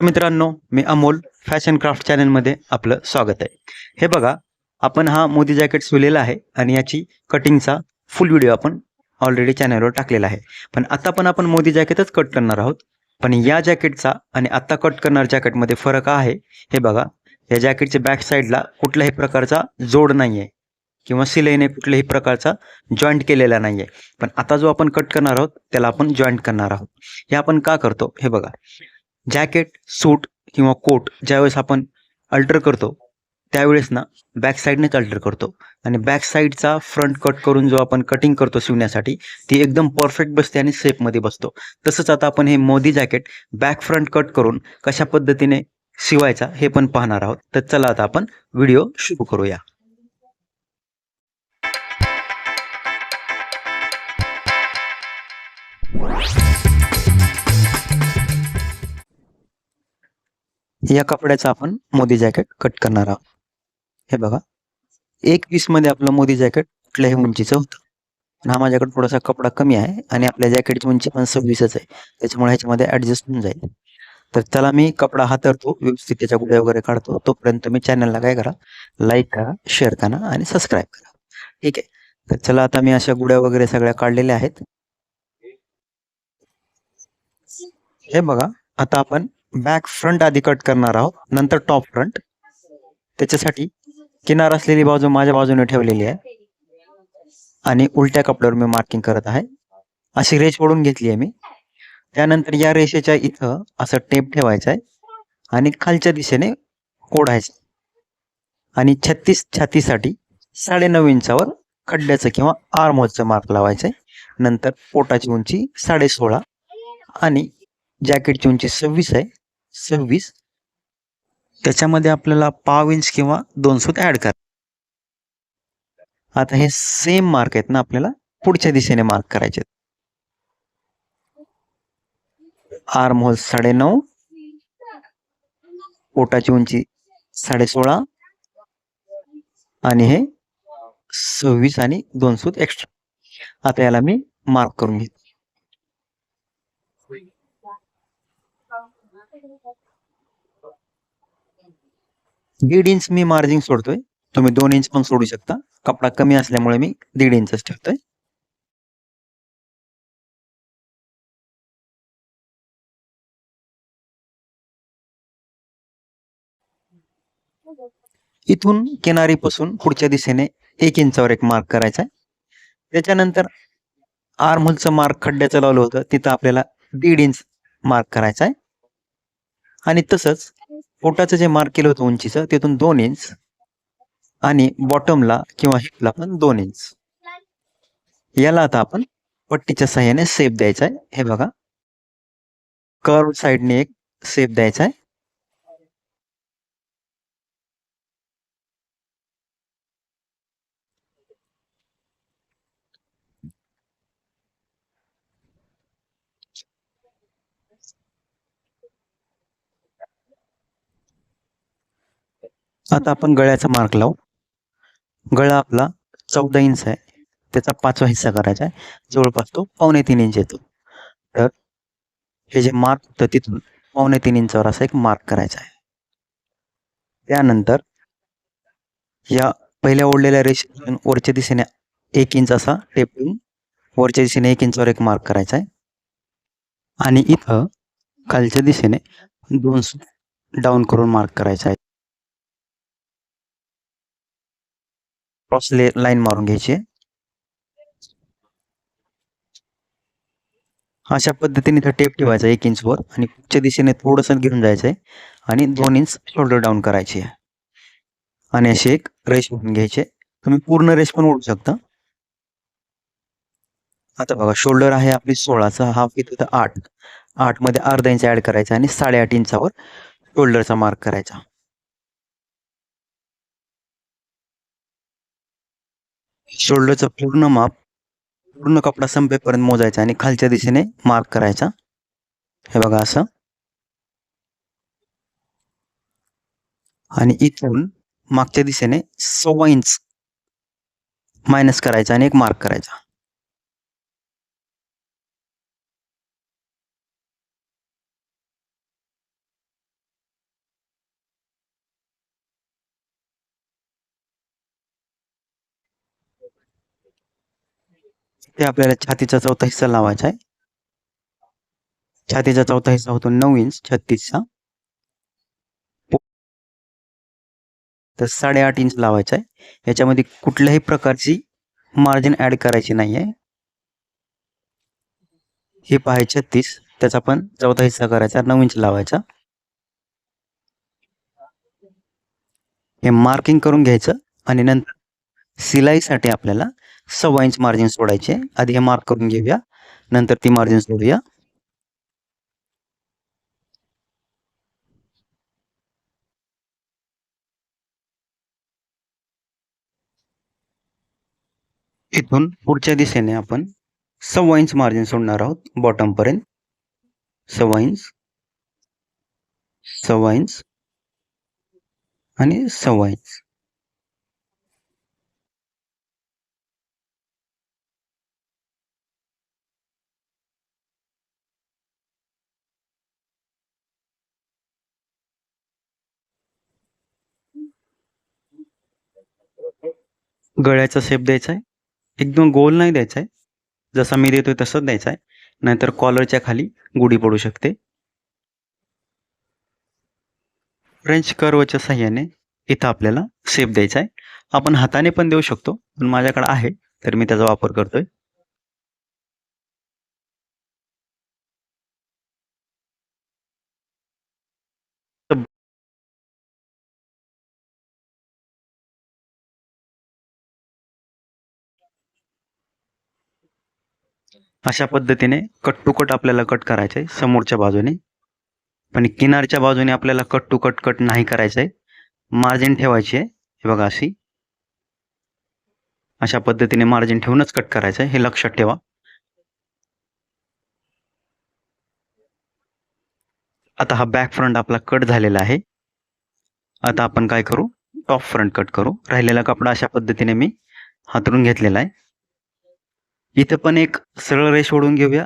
मित्रांनो मी Amol fashion craft चॅनलमध्ये आपलं स्वागत आहे. हे बघा आपण हा मोदी जॅकेट शिवलेला आहे आणि याची कटिंगचा फुल व्हिडिओ आपण ऑलरेडी चॅनलवर टाकलेला आहे. पण आता पण आपण मोदी जॅकेटच कट करणार आहोत. पण या जॅकेटचा आणि आत्ता कट करणार जॅकेटमध्ये फरक आहे. हे बघा या जॅकेटच्या बॅक साईडला कुठल्याही प्रकारचा जोड नाही आहे किंवा सिलाईने कुठल्याही प्रकारचा जॉईंट केलेला नाही आहे पण आता जो आपण कट करणार आहोत त्याला आपण जॉईंट करणार आहोत. हे आपण का करतो? हे बघा. जॅकेट सूट किंवा कोट ज्यावेळेस आपण अल्टर करतो त्यावेळेस ना बॅक साईडनेच अल्टर करतो. आणि बॅक साईडचा फ्रंट कट करून जो आपण कटिंग करतो शिवण्यासाठी ती एकदम परफेक्ट बसते आणि सेपमध्ये बसतो. तसंच आता आपण हे Modi jacket back front cut करून कशा पद्धतीने शिवायचा हे पण पाहणार आहोत. तर चला आता आपण व्हिडिओ सुरू करूया. या कपड्याचं आपण मोदी जॅकेट कट करणार आहोत. हे बघा. एक मध्ये आपलं मोदी जॅकेट कुठल्याही उंचीचं होतं. पण हा माझ्याकडे थोडासा कपडा कमी आहे आणि आपल्या जॅकेटची उंची पण सव्वीसच आहे. त्याच्यामुळे ह्याच्यामध्ये ॲडजस्ट होऊन जाईल. तर त्याला मी कपडा हातरतो व्यवस्थित त्याच्या गुड्या वगैरे काढतो. तोपर्यंत मी चॅनलला काय करा लाईक करा शेअर करा आणि सबस्क्राईब करा. ठीक आहे. तर चला आता मी अशा गुड्या वगैरे सगळ्या काढलेल्या आहेत. हे बघा. आता आपण बॅक फ्रंट आधी कट करणार आहोत. नंतर टॉप फ्रंट त्याच्यासाठी किनार असलेली बाजू माझ्या बाजूने ठेवलेली आहे. आणि उलट्या कपड्यावर मी मार्किंग करत आहे. अशी रेष ओढून घेतली आहे मी. त्यानंतर या रेषेच्या इथं असं टेप ठेवायचा आहे आणि खालच्या दिशेने ओढायचं. आणि छत्तीस छातीसाठी साडेनऊ इंचावर खड्ड्याचं किंवा आर्मोलचं मार्क लावायचं आहे नंतर पोटाची उंची साडे सोळा आणि जॅकेटची उंची सव्वीस आहे. सव्वीस. त्याच्यामध्ये आपल्याला पाव इंच किंवा दोन सूत ऍड करा. आता हे सेम मार्क आहेत ना आपल्याला पुढच्या दिशेने मार्क करायचे. आर्म होल साडे नऊ पोटाची उंची साडे सोळा आणि हे सव्वीस आणि दोन सूत एक्स्ट्रा आता याला मी मार्क करून घेतो. दीड इंच मी मार्जिन सोडतोय. तुम्ही दोन इंच पण सोडू शकता. कपडा कमी असल्यामुळे मी दीड इंचच ठेवतोय. इथून किनारीपासून पुढच्या दिशेने एक इंचावर एक मार्क करायचा आहे. त्याच्यानंतर आर्महोलचं मार्क खड्ड्याचं लावलं होतं. तिथं आपल्याला दीड इंच मार्क करायचा आहे. आणि तसंच पोटाचं जे मार्क केलं होतं उंचीचं तिथून दोन इंच आणि बॉटमला किंवा हिपला पण दोन इंच याला आता आपण पट्टीच्या सहाय्याने सेप द्यायचा आहे. हे बघा. कर्व साईडने एक सेप द्यायचा आहे. आता आपण गळ्याचा मार्क लावू. गळा आपला चौदा इंच आहे. त्याचा पाचवा हिस्सा करायचा आहे. जवळपास तो पावणे तीन इंच येतो. तर हे जे मार्क होतं तिथून पावणे तीन इंचावर असा एक मार्क करायचा आहे. त्यानंतर या पहिल्या ओढलेल्या रेषेतून वरच्या दिशेने एक इंच असा टेप देऊन वरच्या दिशेने एक इंचावर एक मार्क करायचा आहे. आणि इथं खालच्या दिशेने दोन डाऊन करून मार्क करायचा आहे. क्रॉस लाईन मारून घ्यायची. अशा पद्धतीने इथं टेप ठेवायचा एक इंच वर आणि पुढच्या दिशेने थोडंसं घेऊन जायचंय आणि दोन इंच शोल्डर डाऊन करायची आणि अशी एक रेश ओढून घ्यायची तुम्ही पूर्ण रेश पण ओढू शकता. आता बघा शोल्डर आहे आपली सोळाचा हाफ इथं आठ आठ. मध्ये अर्धा इंच ऍड करायचा आणि साडेआठ इंचावर शोल्डरचा मार्क करायचा. शोल्डरचं पूर्ण माप पूर्ण कपडा संपेपर्यंत मोजायचा आणि खालच्या दिशेने मार्क करायचा. हे बघा असं. आणि इथून मागच्या दिशेने सव्वा इंच मायनस करायचा आणि एक मार्क करायचा. ते आपल्याला छातीचा चौथा हिस्सा लावायचा आहे. छातीचा चौथा हिस्सा होतो नऊ इंच छत्तीसचा. तर साडेआठ इंच लावायचा आहे. याच्यामध्ये कुठल्याही प्रकारची मार्जिन ऍड करायची नाही आहे. हे पहा छत्तीस. त्याचा पण चौथा हिस्सा करायचा नऊ इंच लावायचा. हे मार्किंग करून घ्यायचं आणि नंतर सिलाईसाठी आपल्याला सव्वा इंच मार्जिन सोडायचे. आधी हे मार्क करून घेऊया. नंतर ती मार्जिन सोडूया. इथून पुढच्या दिशेने आपण सव्वा इंच मार्जिन सोडणार आहोत. बॉटम पर्यंत. सव्वा इंच सव्वा इंच आणि सव्वा इंच गळ्याचा शेप द्यायचा आहे एकदम गोल नाही द्यायचा आहे जसा मी देतोय तसंच द्यायचा आहे नाहीतर कॉलरच्या खाली गुढी पडू शकते. फ्रेंच कर्वच्या साह्याने इथं आपल्याला शेप द्यायचा आहे आपण हाताने पण देऊ शकतो पण माझ्याकडे आहे तर मी त्याचा वापर करतोय. अशा पद्धतीने कट टू कट आपल्याला कट करायचं आहे समोरच्या बाजूने. पण किनारच्या बाजूने आपल्याला कट टू कट कट नाही करायचं आहे मार्जिन ठेवायची आहे. हे बघा अशी. अशा पद्धतीने मार्जिन ठेवूनच कट करायचं आहे हे लक्षात ठेवा. आता हा बॅक फ्रंट आपला कट झालेला आहे. आता आपण काय करू? टॉप फ्रंट कट करू. राहिलेला कपडा अशा पद्धतीने मी हातरून घेतलेला आहे. इथं पण एक सरळ रेष ओढून घेऊया.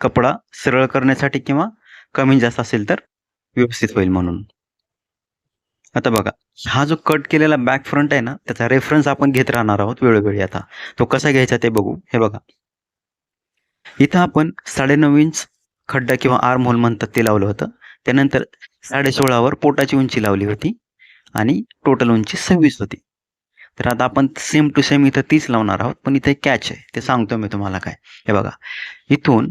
कपडा सरळ करण्यासाठी किंवा कमी जास्त असेल तर व्यवस्थित होईल म्हणून. आता बघा हा जो कट केलेला बॅक फ्रंट आहे ना त्याचा रेफरन्स आपण घेत राहणार आहोत वेळोवेळी आता. तो कसा घ्यायचा ते बघू. हे बघा. इथं आपण साडेनऊ इंच खड्डा किंवा आर्म होल म्हणतात ते लावलं होतं. त्यानंतर साडे सोळावर पोटाची उंची लावली होती आणि टोटल उंची सव्वीस होती. तर आता आपण सेम टू सेम इथं तीच लावणार आहोत पण इथे कॅच आहे. ते सांगतो मी तुम्हाला काय. हे बघा. इथून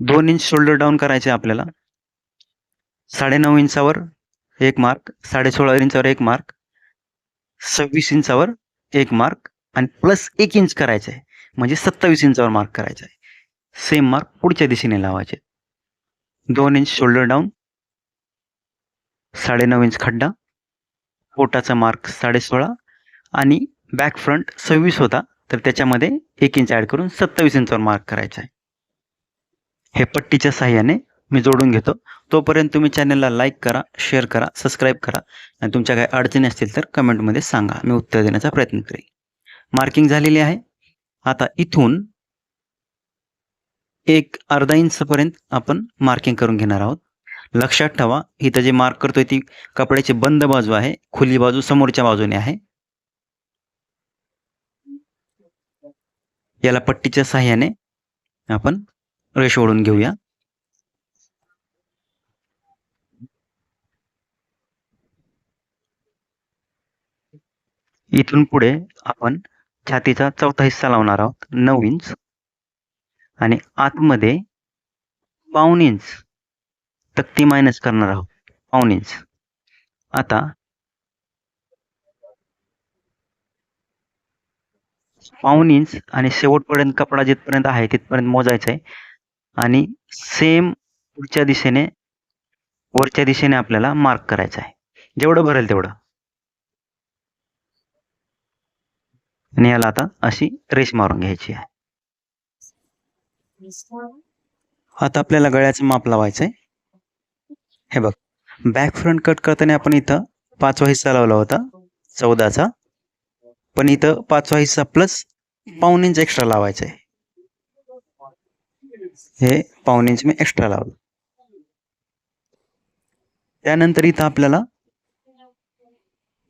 दोन इंच शोल्डर डाऊन करायचे आपल्याला. साडेनऊ इंचावर एक मार्क साडे सोळा इंचावर एक मार्क सव्वीस इंचावर एक मार्क आणि प्लस एक इंच करायचं आहे. म्हणजे सत्तावीस इंचावर मार्क करायचा आहे. सेम मार्क पुढच्या दिशेने लावायचे दोन इंच शोल्डर डाऊन साडेनऊ इंच खड्डा पोटाचा मार्क साडे सोळा आणि बॅक फ्रंट सव्वीस होता तर त्याच्यामध्ये एक इंच ॲड करून सत्तावीस इंचावर मार्क करायचा आहे. हे पट्टीच्या साह्याने मी जोडून घेतो. तोपर्यंत तुम्ही चॅनलला लाईक करा शेअर करा सबस्क्राईब करा आणि तुमच्या काही अडचणी असतील तर कमेंटमध्ये सांगा. मी उत्तर देण्याचा प्रयत्न करेन. मार्किंग झालेली आहे. आता इथून एक अर्धा इंचपर्यंत आपण मार्किंग करून घेणार आहोत. लक्षात ठेवा इथं जे मार्क करतोय ती कपड्याची बंद बाजू आहे खुली बाजू समोरच्या बाजूने आहे. याला पट्टीच्या साह्याने आपण रेष ओढून घेऊया. इथून पुढे आपण छातीचा चौथा हिस्सा लावणार आहोत. नऊ इंच. आणि आतमध्ये पाऊन इंच. तक्ती मायनस करणार आहोत. पाऊन इंच. आता पाऊन इंच आणि शेवटपर्यंत कपडा जिथपर्यंत आहे तिथपर्यंत मोजायचा आहे आणि सेम पुढच्या दिशेने वरच्या दिशेने आपल्याला मार्क करायचा आहे जेवढं भरेल तेवढं. आणि याला आता अशी रेश मारून घ्यायची आहे. आता आपल्याला गळ्याचं माप लावायचं आहे हे बघ. बॅक फ्रंट कट करताना आपण इथं पाचवा हिस्सा लावला होता चौदाचा. पण इथं पाचवा हिस्सा प्लस पाऊन इंच एक्स्ट्रा लावायचं आहे हे पाऊन इंच मी एक्स्ट्रा लावलं. त्यानंतर इथं आपल्याला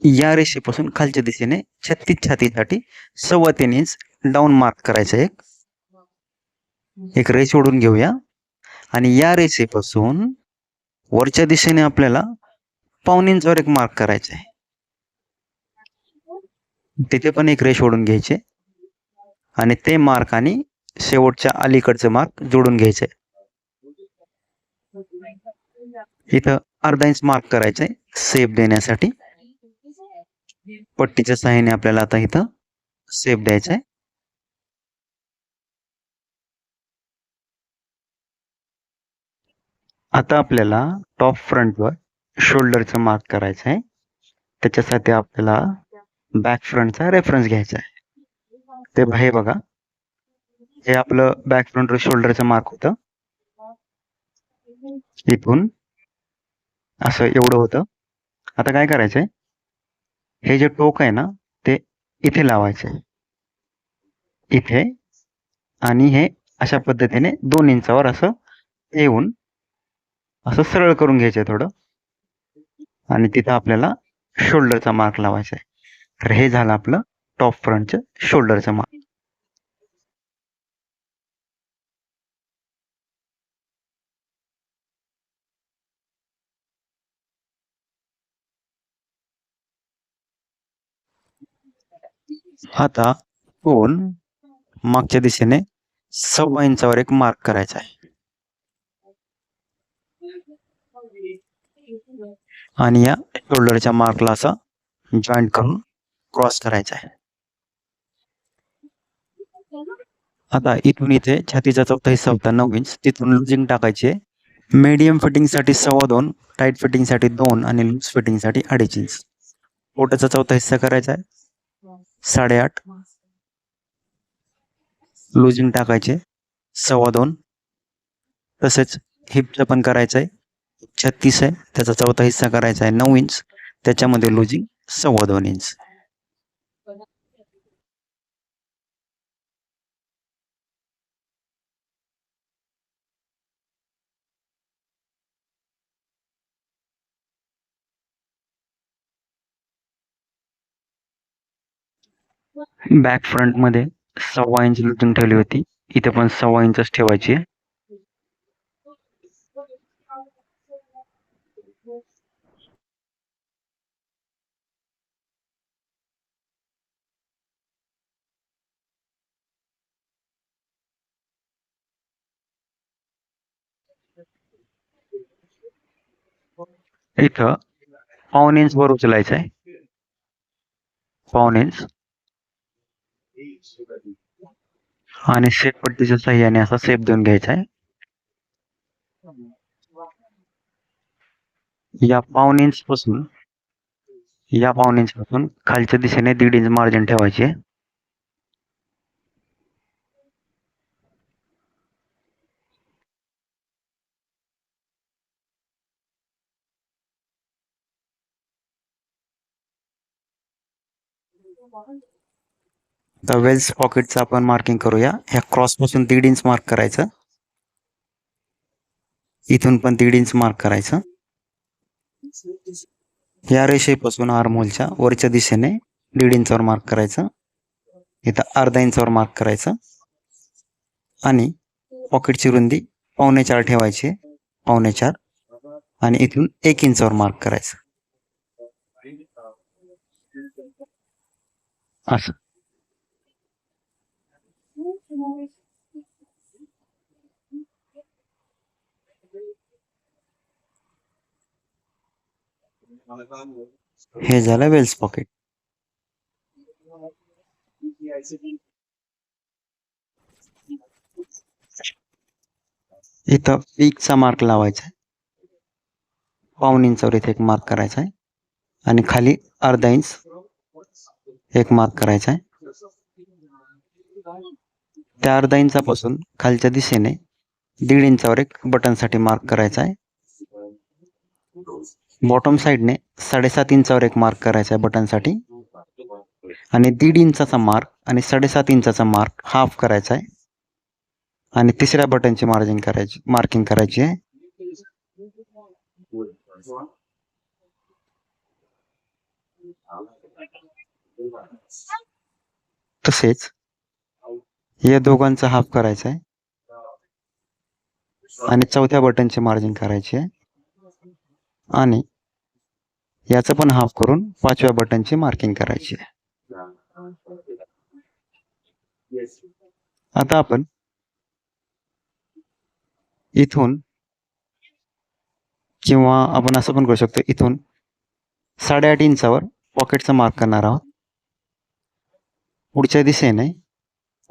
या रेषेपासून खालच्या दिशेने छत्तीस छातीसाठी सव्वा तीन इंच डाऊन मार्क करायचं एक. एक रेष ओढून घेऊया. आणि या रेषेपासून वरच्या दिशेने आपल्याला पाऊन इंचवर एक मार्क करायचा आहे तिथे पण एक रेष ओढून घ्यायचे. आणि ते मार्क आणि शेवटच्या अलीकडचे मार्क जोडून घ्यायचे. इथं अर्धा इंच मार्क करायचे सेप देण्यासाठी. पट्टीच्या सहाय्याने आपल्याला आता इथं सेप द्यायचा आहे आता आपल्याला टॉप फ्रंटवर शोल्डरचं मार्क करायचं आहे त्याच्यासाठी आपल्याला बॅक फ्रंटचा रेफरन्स घ्यायचा आहे ते हे बघा. हे आपलं बॅक फ्रंट शोल्डरचं मार्क होतं. इथून असं एवढं होतं. आता काय करायचंय? हे जे टोक आहे ना ते इथे लावायचे इथे आणि हे अशा पद्धतीने दोन इंचावर असं येऊन असं सरळ करून घ्यायचंय थोडं. आणि तिथं आपल्याला शोल्डरचा मार्क लावायचा आहे तर हे झालं आपलं टॉप फ्रंटचं शोल्डरचं मार्क आता कोण? मागच्या दिशेने सव्वा इंचावर एक मार्क करायचा आहे. आणि या शोल्डरच्या मार्कला असा जॉईंट करून क्रॉस करायचा आहे. आता इथून इथे छातीचा चौथा हिस्सा होता नऊ इंच तिथून लुजिंग टाकायचे. आहे मीडियम फिटिंगसाठी सव्वा दोन टाईट फिटिंगसाठी दोन आणि लूज फिटिंगसाठी अडीच इंच पोटाचा चौथा हिस्सा करायचा आहे. साडेआठ. लुजिंग टाकायचे. सव्वा दोन. तसेच हिपचं पण करायचं आहे. छत्तीस आहे. त्याचा चौथा हिस्सा करायचा आहे नऊ इंच त्याच्यामध्ये लुजिंग सव्वा दोन इंच बॅक फ्रंटमध्ये सव्वा इंच लुटून ठेवली होती. इथे पण सव्वा इंचच ठेवायची आहे. इथं पाऊन इंच वर उचलायचं आहे. पाऊन इंच आणि सेट पट्टीच्या सहाय्याने असा सेप देऊन घ्यायचा आहे. या पाऊन इंच पासून या पाऊन इंच पासून खालच्या दिशेने दीड इंच मार्जिन ठेवायचे. आता वेल्स पॉकेटचं आपण मार्किंग करूया. ह्या क्रॉसपासून दीड इंच मार्क करायचं. इथून पण दीड इंच मार्क करायचं. या रेषेपासून आर्मोलच्या वरच्या दिशेने दीड इंचावर मार्क करायचं. इथं अर्धा इंचावर मार्क करायचं. आणि पॉकेटची रुंदी पावणे चार ठेवायची पावणे चार. आणि इथून एक इंचावर मार्क करायचं. असं. हे झालं वेल्स पॉकेट. इथं पीकचा मार्क लावायचा आहे. पाऊन इंचावर इथे एक मार्क करायचा आहे. आणि खाली अर्धा इंच एक मार्क करायचा आहे. त्या अर्धा इंचापासून खालच्या दिशेने दीड इंचावर एक बटनसाठी मार्क करायचा आहे. बॉटम साईडने साडेसात इंचावर एक मार्क करायचा आहे बटनसाठी. आणि दीड इंचाचा मार्क आणि साडेसात इंचाचा मार्क हाफ करायचा आहे. आणि तिसऱ्या बटनची मार्जिन करायची मार्किंग करायची आहे. तसेच या दोघांचा हाफ करायचा आहे. आणि चौथ्या बटनचे मार्जिन करायचे आहे. आणि याचं पण हाफ करून पाचव्या बटनची मार्किंग करायची आहे. आता आपण इथून किंवा आपण असं पण करू शकतो इथून साडेआठ इंचावर पॉकेटचा मार्क करणार आहोत. पुढच्या दिशेने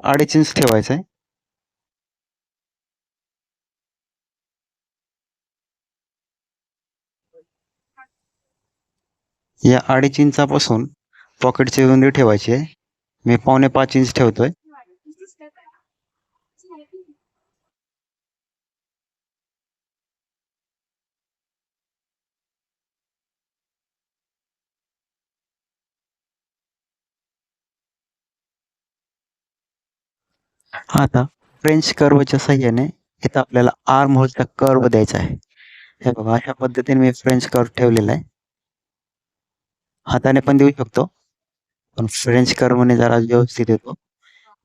अडीच इंच ठेवायचं आहे या अडीच इंचापासून पॉकेटची रुंदी ठेवायची आहे. मी पावणे पाच इंच ठेवतोय. आता फ्रेंच कर्वच्या सहाय्याने इथं आपल्याला आर्म होलचा कर्व द्यायचा आहे. हे बघा अशा पद्धतीने मी फ्रेंच कर्व ठेवलेला आहे. हाताने पण देऊ शकतो पण फ्रेंच कर्वने जरा व्यवस्थित येतो.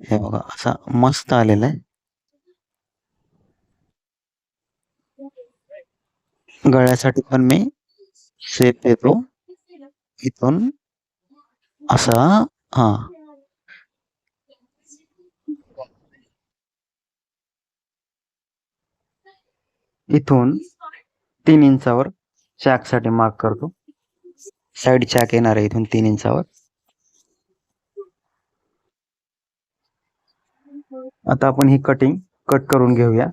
हे बघा असा मस्त आलेला आहे. गळ्यासाठी पण मी शेप देतो. इथून असा हा. इथून तीन इंचावर चॅकसाठी मार्क करतो. साइड चॅक येणार आहे इथून तीन इंचावर. आता आपण ही कटिंग कट करून घेऊया.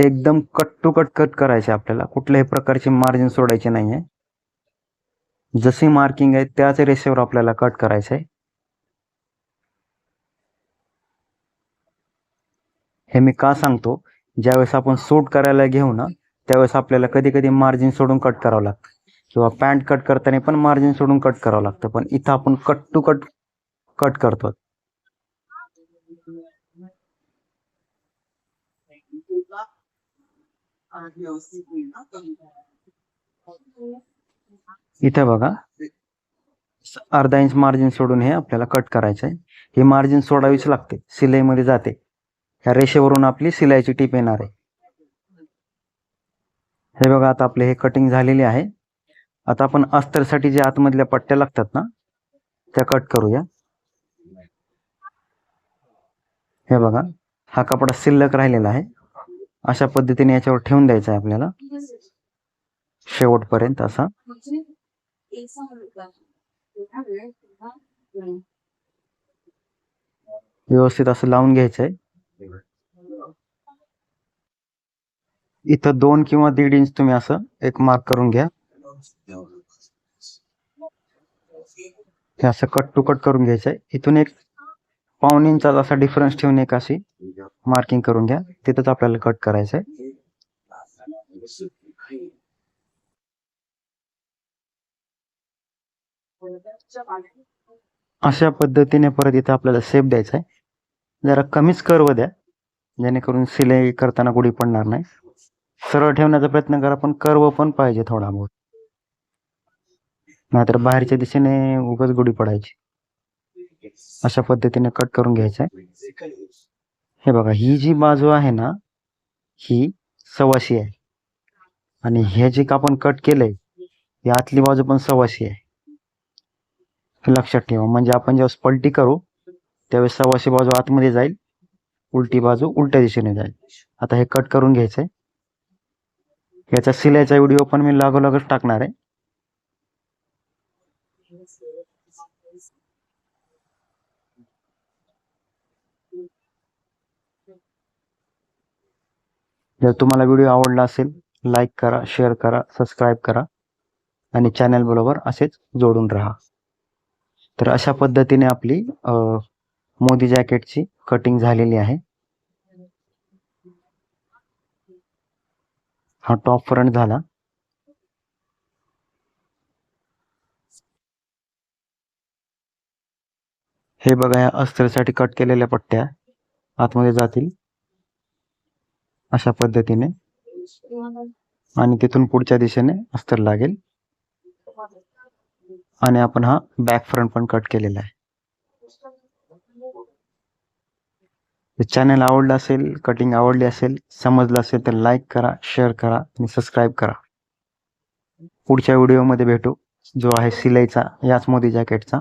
एकदम कट टू कट कट करायचे आपल्याला. कुठल्याही प्रकारचे मार्जिन सोडायचे नाहीये. जशी मार्किंग आहे त्याच रेषेवर आपल्याला कट करायचं आहे हे मी का सांगतो? ज्यावेळेस आपण सूट करायला घेऊ ना त्यावेळेस आपल्याला कधी कधी मार्जिन सोडून कट करावं लागतं. किंवा पॅन्ट कट करताना पण मार्जिन सोडून कट करावं लागतं. पण इथं आपण कट टू कट कट करतो इथे बघा. अर्धा इंच मार्जिन सोडून हे आपल्याला कट करायचं आहे हे मार्जिन सोडावीच लागते. सिलाईमध्ये जाते. ह्या रेषेवरून आपली सिलाईची टीप येणार आहे. हे बघा आता आपले हे कटिंग झालेले आहे. आता आपण अस्तरसाठी जे आतमधल्या पट्ट्या लागतात ना त्या कट करूया. हे बघा हा कपडा शिल्लक राहिलेला आहे. अशा पद्धतीने याच्यावर ठेवून द्यायचा आहे आपल्याला. शेवटपर्यंत असा. व्यवस्थित असं लावून घ्यायचं आहे इथं दोन किंवा दीड इंच तुम्ही असं एक मार्क करून घ्या. हे असं कट टू कट करून घ्यायचं आहे. इथून एक पाऊन इंचा असा डिफरन्स ठेवून एक अशी मार्किंग करून घ्या. तिथंच आपल्याला कट करायचं आहे. अशा पद्धतीने परत इथं आपल्याला सेप द्यायचा आहे. जरा कमीच कर्व द्या. जेणेकरून सिलाई करताना गुढी पडणार नाही. सरळ ठेवण्याचा प्रयत्न करा पण कर्व पण पाहिजे थोडा बहुत. नाहीतर बाहेरच्या दिशेने उगाच गुढी पडायची. अशा पद्धतीने कट करून घ्यायचं आहे हे बघा ही जी बाजू आहे ना ही सवाशी आहे. आणि हे जे आपण कट केलंय ही आतली बाजू पण सवाशी आहे. हे लक्षात ठेवा म्हणजे आपण ज्यावेळेस पलटी करू त्यावेळेस सवाशी बाजू आतमध्ये जाईल उलटी बाजू उलट्या दिशेने जाईल. आता हे कट करून घ्यायचंय. याचा सिलाईचा व्हिडिओ पण मी लागोलागच टाकणार आहे. जर तुम्हाला व्हिडिओ आवडला असेल लाईक करा शेअर करा सबस्क्राईब करा आणि चॅनल बरोबर असेच जोडून राहा. तर अशा पद्धतीने आपली मोदी जॅकेटची कटिंग झालेली आहे. हा टॉप फ्रंट झाला. हे बघा या अस्त्रसाठी कट केलेल्या पट्ट्या आतमध्ये जातील. अशा पद्धतीने. आणि तिथून पुढच्या दिशेने अस्तर लागेल. आणि आपण हा बॅक फ्रंट पण कट केलेला आहे. चॅनल आवडलं असेल कटिंग आवडली असेल समजलं असेल तर लाईक करा शेअर करा आणि सबस्क्राईब करा. पुढच्या व्हिडिओमध्ये भेटू. जो आहे सिलाईचा याच मोदी जॅकेटचा